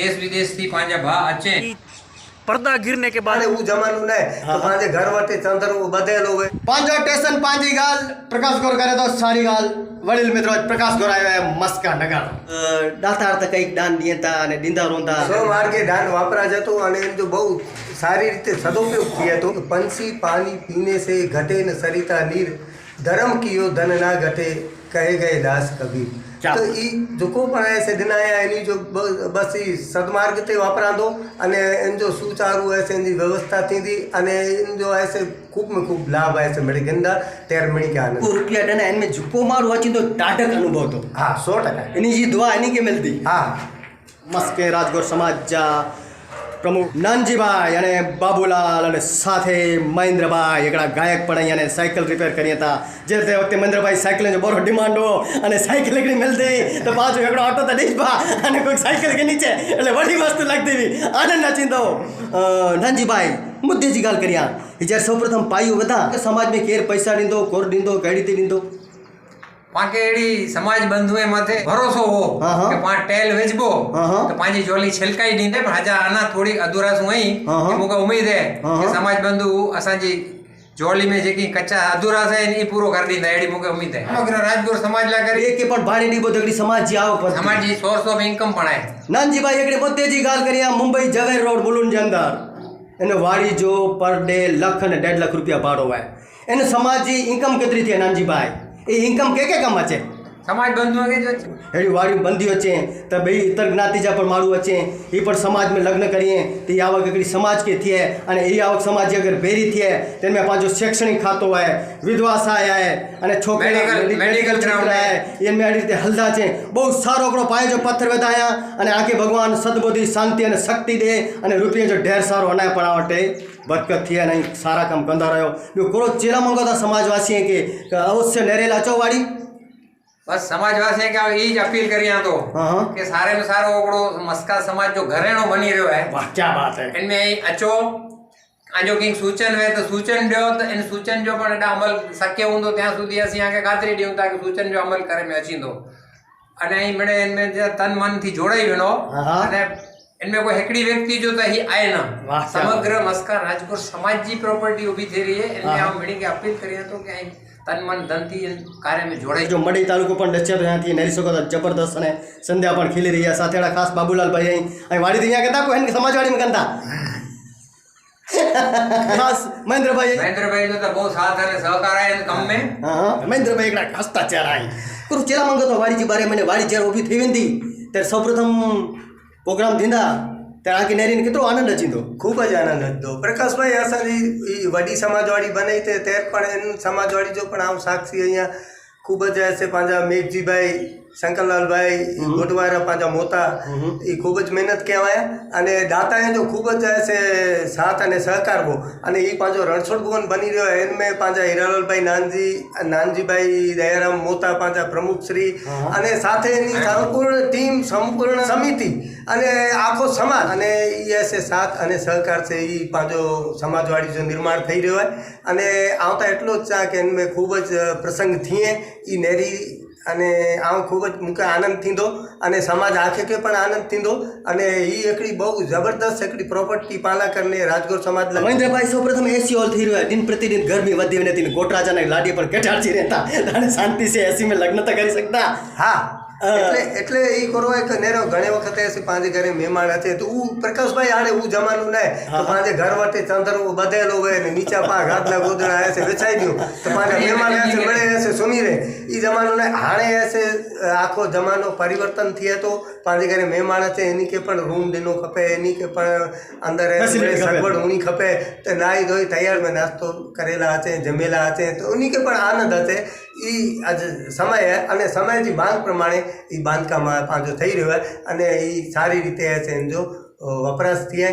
દેશ વિદેશથી પાંજા ભા અચે पर्दा गिरने के बाद वो जमानो ने तो पांजे घर वटे चंदर वो बदल होवे पांजो स्टेशन पांजी गाल प्रकाश गोर करे तो सारी गाल वडील मित्रों प्रकाश गोर आयो है मस्का नगर दातार तक एक दान दिए ता ने दिंदा रोंदा सो मार के दान वापरा जतो અને એમ તો બહુ સારી રીતે સદુપયોગ થયો તો પંછી પાણી પીને સે ઘટે ને સરિતા નીર ધર્મ કિયો ધન ના ઘટે કહે ગયે દાસ કબીર તો એ ઝુકો પણ સદનાયા એની જો બસ એ સદમાર્ગથી વાપરાંદો અને એમ જો સુચારું હશે એની વ્યવસ્થા થીंदी અને એમ જો હશે ખૂબમાં ખૂબ લાભ હશે મળી ગંદા તેર મળી કે આનંદ. રૂપિયા ડના એને ઝુકો મારું વાંચી તો ટાઢક અનુભવ હતો. હા સો ટકા. એની જે દુઆ એની કે મળતી હા. મસ્કે રાજગોર સમાજ જા પ્રમુખ નાનજીભાઈ અને બાબુલાલ અને સાથે મહેન્દ્રભાઈ. એકડા ગાયક પણ અહીંયા સાયકલ રિપેર કરી હતા. જે તે વખતે મહેન્દ્રભાઈ સાયકલ જો બરો ડિમાન્ડ હો અને સાયકલ એકડી મેલ દે તો પાછો એકડો આટો તો ડીજભા અને કોઈક સાયકલ કે નીચે. એટલે વળી વસ્તુ લાગી દેવી આનંદના ચિંતો નાનજીભાઈ, મુદ્દેજી ગાલ કર્યા. જ્યારે સૌપ્રથમ પાયું બધા સમાજને કેર પૈસા ડીંદો કોર ડીંદો ગાડી દીંદો પાંકેડી સમાજ બંધુએ માથે ભરોસો હો કે પાંચ ટેલ વેચબો તો પાંચી જોલી છલકાઈ નહીં પણ હાજા આના થોડી અધૂરા શું અહીં કે મુકે ઉમીદ હે કે સમાજ બંધુ અસાજી જોલી में जेकी कच्चा अधूरा है ई पूरो कर दींदा एड़ी मुके उम्मीद है समग्र राजगुरु समाज ला करे एक पण भाड़ी डीबो तगड़ी समाज जी आओ पर समाज जी सोर्स ऑफ इनकम पण है नानजी भाई एकड़े मुद्दे जी गाल करिया मुंबई जवेर रोड बुलून जे अंदर इन वाड़ी जो पर डे लख ने डेढ़ लख रुपया भाड़ो है इन समाज जी इनकम केतरी थी नानजी भाई એ ઇન્કમ કે કે કમાશે સમાજ બંધુ હેડી વાળી બંધીઓ છે તો બે ઇતર જ્ઞાતિજા પણ મારું વચ્ચે. એ પણ સમાજમાં લગ્ન કરીએ તો એ આવક એકડી સમાજ કે થયે અને એ આવક સમાજ અગર ભેરી થયે તેમાં પાછો શૈક્ષણિક ખાતો હોય વિધવા સહાય આય અને છોકરા મેડિકલ છોકરા એમાં આવી રીતે હલદા છે. બહુ સારો આપણો પાયો જો પથ્થર વધાયા અને આખી ભગવાન સદબુદ્ધિ શાંતિ અને શક્તિ દે અને રૂપિયા જો ઢેર સારો અનાય પણ આવટે. ભટકત થયા નહીં સારા કામ કંદા રહ્યો. ॿियो कहिड़ो चेला मंगो था समाजवासीअ खे अवश्य नरेल अचो वारी બસ સમાજવાસીએ કે એ જ અપીલ કરી તો કે સારે નો સારો આપણો મસ્કા સમાજ જો ઘરેણો બની રહ્યો હે વાહ ક્યા વાત હે. એને અચો આ જો કંઈક સૂચન હોય તો સૂચન દો તો એને સૂચન જો પણ એડા અમલ શક્ય હું તો ત્યાં સુધી અસી આગે ખાતરી દઉં તા કે સૂચન જો અમલ કરે મે અચીંદો અને અહીં મને એને તન મનથી જોડાઈ ગયો અને इन में कोई हिकिड़ी व्यक्ति जो त ही आहे न वाह, क्या समग्र मस्का राजकोट समाज जी प्रॉपर्टी ऊभी थी रही है इन में हा, हा। આમ मिड़ी खे अपील કરીએ તો કે અહીં તન मन धन થી इन કાર્ય में જોડાઈ જો મડી તાલુકો પણ ડચ્યા તો ત્યાંથી નેરી શકો તો જબરદસ્ત અને સંધ્યા પણ ખીલી રહ્યા સાથે એના ખાસ બાબુલાલભાઈ અહીં અહીં વાડી અહીંયા કહેતા કોઈ એને સમાજવાડીમાં કહેતા ખાસ મહેન્દ્રભાઈ અહીં. મહેન્દ્રભાઈ નો તો બહુ સાથ અને સહકાર आहे इन कम में હા હા મહેન્દ્રભાઈ એકડા હસતા ચહેરા અહીં કરું ચેલા માંગો તો વાડીજી બારે મને વાડી જ્યારે ઊભી થઈ વેંદી ત્યારે સૌપ્રથમ પ્રોગ્રામ દીંદા ત્યારે આખી નેરીને કેટલો આનંદ અચીંદો ખૂબ જ આનંद હતો. પ્રકાશભાઈ અસાંજી વॾी સમાજવાડી બનાવી તે તેર પણ એનું સમાજવાડી જો પણ આમ સાક્ષી અહીંયા ખૂબ જ હશે. પાંજા મેઘજીભાઈ શંકરલાલભાઈ ગોડવારા પાછા મોતા એ ખૂબ જ મહેનત કહેવાય. અને દાતાએ તો ખૂબ જ છે સાથ અને સહકાર બહુ અને એ પાછો રણછોડ ભુવન બની રહ્યો. એનમે પાછા હિરાલાલભાઈ નાનજી નાનજીભાઈ દયારામ મોતા પાછા પ્રમુખશ્રી અને સાથે એની સંપૂર્ણ ટીમ સંપૂર્ણ સમિતિ અને આખો સમાજ. અને એ છે સાથ અને સહકાર છે. એ પાછો સમાજવાળી જો નિર્માણ થઈ રહ્યો હોય. અને આવતા એટલો જ ચા કે એનમે ખૂબ જ પ્રસંગ થઈએ એ નેરી અને આમ ખૂબ જ મૂંखे આનંદ थींदो અને સમાજ આખે खे પણ આનંદ थींदो અને એ એકડી બહુ જબરદસ્ત એકડી પ્રોપર્ટી પાલા કરીને રાજકોટ સમાજ મહેન્દ્રભાઈ સૌપ્રથમ એસી હોલ થઈ રહ્યો. દિન પ્રતિદિન ગરમી વધી નથી ગોટરાજાના લાડી પર કેટાડી રહેતા. અને શાંતિ છે એસીમાં લગ્ન તો કરી શકતા. હા. એટલે એટલે એ કરો કે નેરો ઘણી વખત પાંજે ઘરે મહેમાન હશે તો ઉ પ્રકાશભાઈ હાણે ઉ જમાનું ને તો પાંજે ઘર વટે ચંદર બધેલો હોય ને નીચા પા ઘાટલા ગોદડા એસે વેચાઈ દઉં તો પાંજે મહેમાન એસે મળે એસે સુમી રે. એ જમાનું ને હાણે એસે આખો જમાનો પરિવર્તન થયે તો પાંજે ઘરે મહેમાન હશે એની કે પણ રૂમ દેનો ખપે એની કે પણ અંદર. સગવડ ઉની ખપે. તો નાઈ ધોઈ તૈયાર में નાસ્તો કરેલા હશે જમેલા હશે તો ઉની કે પણ આનંદ હશે. એ આજ સમય અને સમયની માંગ પ્રમાણે એ બાંધકામ પાંજો થઈ રહ્યો હે અને એ સારી રીતે છે એનો વપરાશ થાય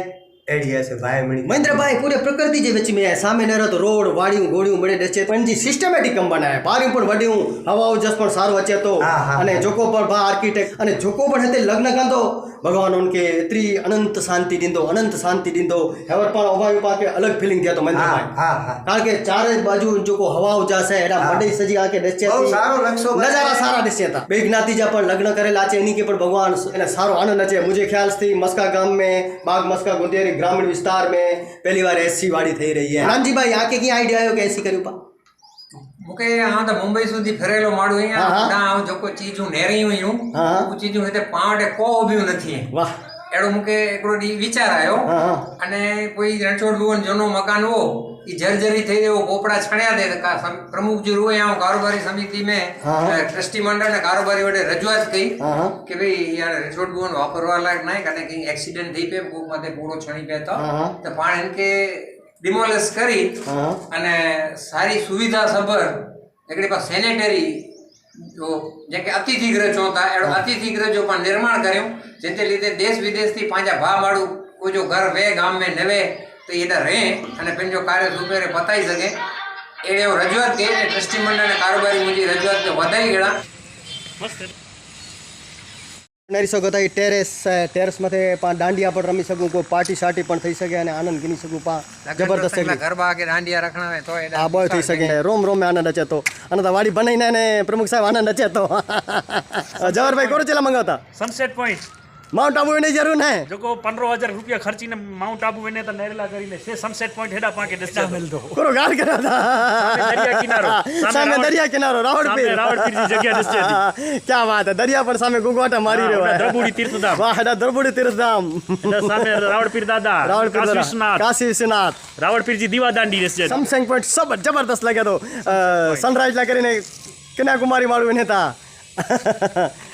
એડિયા છે ભાઈ મણી મહેન્દ્રભાઈ પૂરે પ્રકૃતિ જે વેચી મેં સામે નરત રોડ વાડિયું ગોળિયું મળે ડસે પણ જે સિસ્ટમેટિક કમ બનાવે. પાર્યું પણ વડ્યું હવા ઉજસ પણ સારું વચ્ચે તો. અને જોકો પર ભા આર્કિટેક્ટ અને જોકો પણ હતે લગ્ન કાંતો ભગવાન ઉનકે ત્રી અનંત શાંતિ દીધો અનંત શાંતિ દીધો. હેવર પણ અવાયું પાસે અલગ ફિલિંગ ગયા તો મહેન્દ્રભાઈ. કારણ કે ચારે બાજુ જોકો હવા ઉજાસ છે એના મંડઈ સજી આકે ડસે સારો લક્ષો નજારા સારા ડસે હતા. બે જ્ઞાતિજા પણ લગ્ન કરેલા છે એની કે પણ ભગવાન એને સારો આનંદ છે. મુજે ખ્યાલથી મસ્કા ગામ મેં બાગ મસ્કા ગોંદેરી गुंदेरी ग्रामीण विस्तार में पहली बार ऐसी वाड़ी થઈ રહી है नानजी भाई आके की आइडिया आयो કે ऐसी કર્યું પા મૂકે હા તો મુંબઈ સુધી ફરેલો માડું હા, અહીંયા હા. ના જો કોઈ ચીજું નેર્યું હું હા, હા. હું ચીજું હેતે પાવડે કો ઉભ્યું નથી વાહ એડો મૂકે એકડો દી વિચાર આવ્યો હા, હા. અને કોઈ રણછોડ ભુવન જૂનું મકાન હો એ જર્જરી થઈ એવો પોપડા છણ્યા દે તો કા- પ્રમુખજી રૂએ આમ કારોબારી સમિતિ મેં હા, હા. ટ્રસ્ટી મંડળ ને કારોબારી વડે રજૂઆત કરી હા, હા. કે ભાઈ યાર રિસોર્ટ ભુવન વાપરવા લાયક નહીં કારણ કે એક્સિડન્ટ થઈ પે કોક માથે પૂરો છણી પે તો હા, હા. પાણ એમ કે ડિમોલેસ કરી હા, હા. અને સારી સુવિધા સભર એકડી પાસે સેનેટરી જો જે કે અતિથિ ગૃહ ચોથા એડો અતિથિ ગૃહ જો પણ નિર્માણ કર્યું જેતે લીધે દેશ વિદેશથી પાંજા ભા માળું કોઈ જો ઘર વે ગામ મે નવે તો એને રહે અને પેલો કાર્ય સુપેરે પતાવી શકે એ એવો રજૂઆત કરી અને ટ્રસ્ટી કારોબારી મુજબ રજૂઆત વધારી ગયા નરી શકો તો ટેરેસ ટેરેસમાંથી માથે પા દાંડિયા પણ રમી શકું કોઈ પાર્ટી સાર્ટી પણ થઈ શકે અને આનંદ ગીની શકું પા જબરદસ્ત ગરબા કે દાંડિયા રખણાવે તો આ બળ થઈ શકે. રોમ રોમ આનંદ અચે તો. અને તો વાડી બનાવીને ને પ્રમુખ સાહેબ આનંદ અચે તો. જવાહરભાઈ કોરો ચેલા મંગાવતા? સનસેટ પોઈન્ટ માઉન્ટ આબુ એની જરૂર ને જોકો પંદરો હજાર રૂપિયા ખર્ચીને માઉન્ટ આબુ એને તો નેરેલા કરીને છે સનસેટ પોઈન્ટ હેડા પાંકે દસ્તા મેલતો કોરો ગાળ કર્યા હતા. દરિયા કિનારો. સામે દરિયા કિનારો દરિયા પીર. રાવણ પીરની જગ્યા દસ્તી ક્યા વાત હે? દરિયા પણ સામે ગુગવાટા મારી રહ્યો હે. દ્રબુડી તીર્થધામ. વાહ એડા દ્રબુડી તીર્થધામ. સામે સામે રાવણપીર દાદા રાવણ કાશી વિશ્વનાથ. કાશી વિશ્વનાથ. રાવણપીરજી દીવાદાંડી રહેશે. સમસંગ પોઈન્ટ સબ જબરદસ્ત લાગ્યો તો સનરાઈઝ લા કરીને કન્યાકુમારી વાળું એને તા.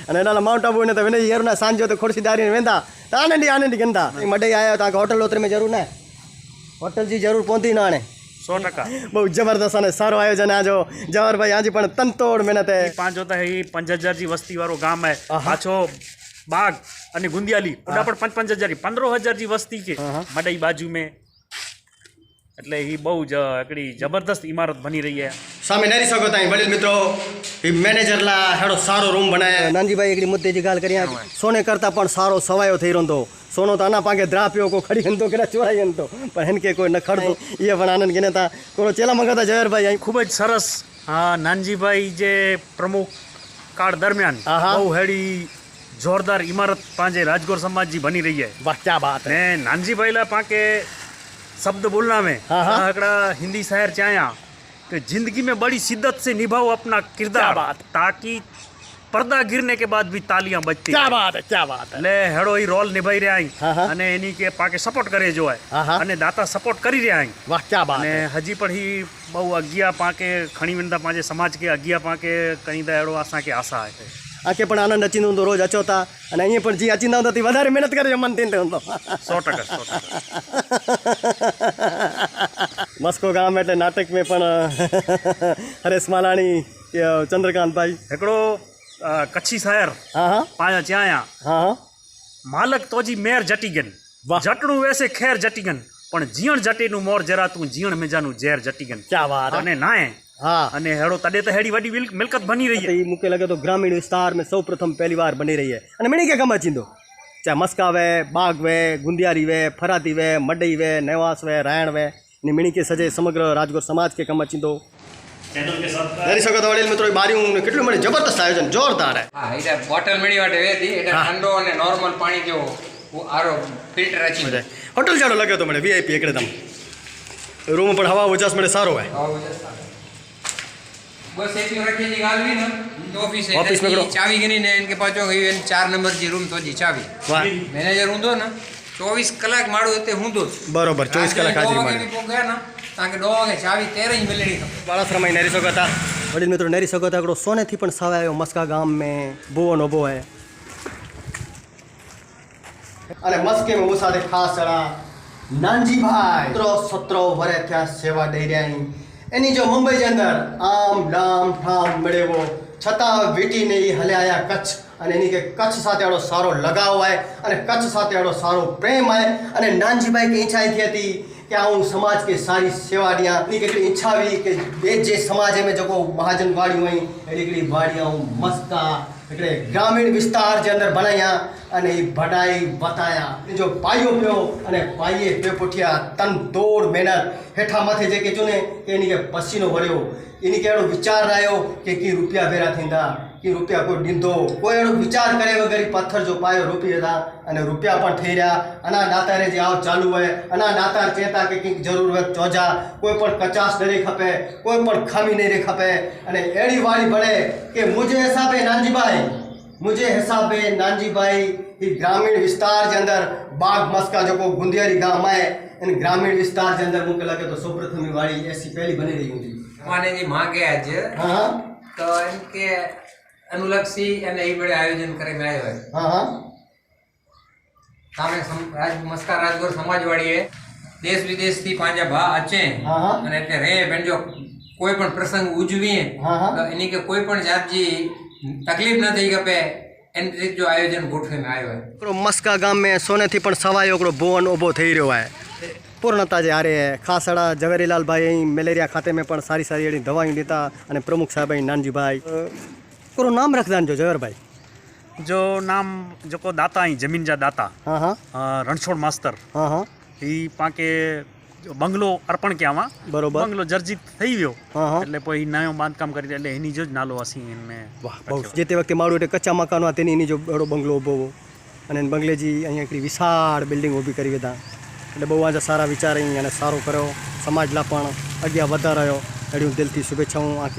અને એના માઉન્ટ આબુ ને તો વિનય યરના સાંજે તો ખુરશી દારી વેંદા તો આનંદી આનંદી ગંદા મડે આયા તો હોટલ ઓતરે મેં જરૂર ને. હોટલ જી જરૂર પહોંચી ના આણે. સો ટકા. બહુ જબરદસ્ત અને સારું આયોજન આજો જવાહરભાઈ આજે પણ તનતોડ મહેનત. હે પાંચ હોતા હે પાંચ હજાર જી વસ્તી વાળો ગામ હે. પાછો બાગ અને ગુંદિયાલી. પણ પાંચ પાંચ હજાર પંદર હજાર જી વસ્તી છે. મડઈ બાજુ में એટલે એ બહુ જ એકડી જબરદસ્ત ઇમારત બની રહી છે. સામે નરી શકો તાઈ વડીલ મિત્રો એ મેનેજર લા હેડો સારો રૂમ બનાય નાનજીભાઈ એકડી મુદ્દે જી ગાલ કરી સોને કરતા પણ સારો સવાયો થઈ રહ્યો સોનો તો આના પાકે દ્રા પીઓ કો ખડી હંતો કે ચોરાઈ હંતો પણ હેન કે કોઈ ન એ પણ આનંદ કેને તા કોરો ચેલા મંગાતા જયરભાઈ અહીં. ખૂબ જ સરસ હા નાનજીભાઈ જે પ્રમુખ કાળ દરમિયાન બહુ હેડી જોરદાર ઇમારત પાંજે રાજગોર સમાજજી બની રહી છે. વાહ ક્યા વાત હે. પાકે शब्द बोलना में हिंदी शहर चाया कि जिंदगी में बड़ी शिद्दत से निभाओ अपना किरदार ताकि પડદા ગીરને કે બાદ બી તાલિયા બચતી ક્યાં વાત ક્યાં વાત એટલે હેડો ઈ રોલ નિભાઈ રહ્યા અહીં. અને એની કે પાકે સપોર્ટ કરે જોય અને દાતા સપોર્ટ કરી રહ્યા અહીં. વાહ ક્યાં વાત અને હજી પણ હી બહુ અગિયા પાકે ખણી વિંદા પાંચે સમાજ કે અગિયા પાકે કણી દા હેડો આસા કે આશા હે. આખે પણ આનંદ અચિંદ હું તો રોજ અચોતા અને અહીંયા પણ જે અચિંદ આવતો તે વધારે મહેનત કરે મન તીન તો સો ટકા મસ્કો ગામ એટલે નાટક મેં પણ હરેશ માલાણી ચંદ્રકાંતભાઈ. હિકડો કચ્છી શાયર. હા હા. પાયા ચાયા હા માલક તોજી મેર જટીગન. જટણું વેસે ખેર જટીગન. પણ જીણ જટીનું મોર જરા તું જીણ મેજાનું ઝેર જટીગન. ક્યાં વાત અને નાય હા અને હેડો તડે તો હેડી વડી મિલ- મિલકત બની રહી तो है ये मुझे लगे तो ग्रामीण विस्तार में सौ प्रथम पहली बार बनी रही है અને मिणी के कम अचींदो चाहे मस्का वे बाग वे गुंदियारी वे फराती वे मडई वे नेवास वे रायण वे ने मिणी के सजे समग्र राजगोर समाज के कम अचींदो કરી શકો તો વડીલ મિત્રો બારીયું ને કેટલું મને જબરદસ્ત આયોજન જોરદાર હે હા એટલે બોટલ મળી વાટે વેતી એટલે હા. ઠંડો અને નોર્મલ પાણી જેવો આરો ફિલ્ટર અચી જાય હોટલ જાડો લાગ્યો તો મને વીઆઈપી એકડે તમ રૂમ પણ હવા ઉજાસ મળે સારો હે બસ એટલું રાખીને ગાલવી ને તો ઓફિસ ઓફિસ પકડો. ચાવી ગની ને એને પાછો ગયો એને ચાર નંબર જે રૂમ તો જે ચાવી. મેનેજર ઊંધો ને ચોવીસ કલાક માળું તે ઊંધો બરોબર ચોવીસ કલાક હાજરી મારે ગયા ને કારણ કે દો વાગે ચાવી તેરે જ મિલણી બાળસરામાં નરી શકો હતા. વડીલ મિત્રો નરી શકો હતા. એકડો સોનેથી પણ સવાય આવ્યો મસ્કા ગામ મેં ભુવો નો ભો અને મસ્કે હું સાથે ખાસ ચણા નાનજીભાઈ. સત્રો સત્રો વરે ત્યાં સેવા દઈ રહ્યા એની જો મુંબઈ અંદર આમ ડામ ઠામ મળેવો છતાં વીટીને એ હલ્યા કચ્છ. અને એની કે કચ્છ સાથે આડો સારો લગાવ આવે અને કચ્છ સાથે આડો સારો પ્રેમ આવે અને નાનજીભાઈ કે ઈચ્છાઈ હતી કે આ હું સમાજ કે સારી સેવા ડિયા કેટલી ઈચ્છાવી કે જે જે સમાજે મેં જકો મહાજન વાળી હોય એ કેટલી વાડિયા હું મસ્કા એટલે ગ્રામીણ વિસ્તાર જે અંદર ભણાયા અને એ ભણાઈ બતાયા. જો પાયો પ્યો અને પાયે પેપોઠિયા તન તોડ મહેનત. હેઠામાંથી જે કહેજો ને, એની કે પસીનો વળ્યો. એની કે એનો વિચાર આવ્યો કે કી રૂપિયા ભેરા થીંદા કે રૂપિયા કોઈ દીધો કોઈ એનો વિચાર કરે વગર પથ્થર જો પાયો રૂપી હતા અને રૂપિયા પણ થઈ રહ્યા અના નાતારે જે આવ ચાલુ હોય અના નાતાર ચેતા કે કંઈક જરૂર હોય ચોજા કોઈ પણ કચાસ નહીં ખપે કોઈ પણ ખામી નહીં ખપે. અને એડી વાળી ભળે કે મુજે હિસાબે નાનજીભાઈ મુજે હિસાબે નાનજીભાઈ એ ગ્રામીણ વિસ્તાર જે અંદર બાગ મસ્કા જો ગુંદિયારી ગામ આવે અને ગ્રામીણ વિસ્તાર જે અંદર મૂકેલા કે તો સૌપ્રથમ વાળી એસી પહેલી બની રહી હતી. માને માગે આજે. હા. તો એમ કે અનુલક્ષી અને એ બળે આયોજન કરીને આવ્યો હા સામે રાજ મસ્કા રાજગોર સમાજવાળીએ દેશ વિદેશથી પાંજા ભા અચે અને એટલે રે બેન કોઈ પણ પ્રસંગ ઉજવીએ એની કે કોઈ પણ જાતજી તકલીફ ન થઈ ગપે એની આયોજન ગોઠવીને આવ્યો ઓકરો મસ્કા ગામે સોનેથી પણ સવાય ઓકરો ભુવન ઊભો થઈ રહ્યો હોય. પૂર્ણતા જે હારે ખાસડા ઝવેરીલાલભાઈ મેલેરિયા ખાતે મેં પણ સારી સારી એની દવાઈઓ લેતા અને પ્રમુખ સાહેબ નાનજીભાઈ. પૂરું નામ રખદાન જો જવેરભાઈ જો નામ જોકો દાતા અહીં જમીનજા દાતા હા હા. રણછોડ માસ્તર. હા હા. એ પાકે બંગલો અર્પણ કહેવામાં બરોબર. બંગલો જર્જિત થઈ ગયો. એટલે પછી નયો બાંધકામ કરી એટલે એની જો જ નાલો હસી એને જે તે વખતે મારું એટલે કચ્ચા મકાન હતા તેની એની જો બડો બંગલો ઊભો અને બંગલેજી અહીંયા એકડી વિશાળ બિલ્ડિંગ ઊભી કરી દીધા. એટલે બહુ આજે સારા વિચાર અહીં અને સારો કર્યો. સમાજલા પણ અગિયાર વધારાયો. એડી હું દિલથી શુભેચ્છાઓ આખી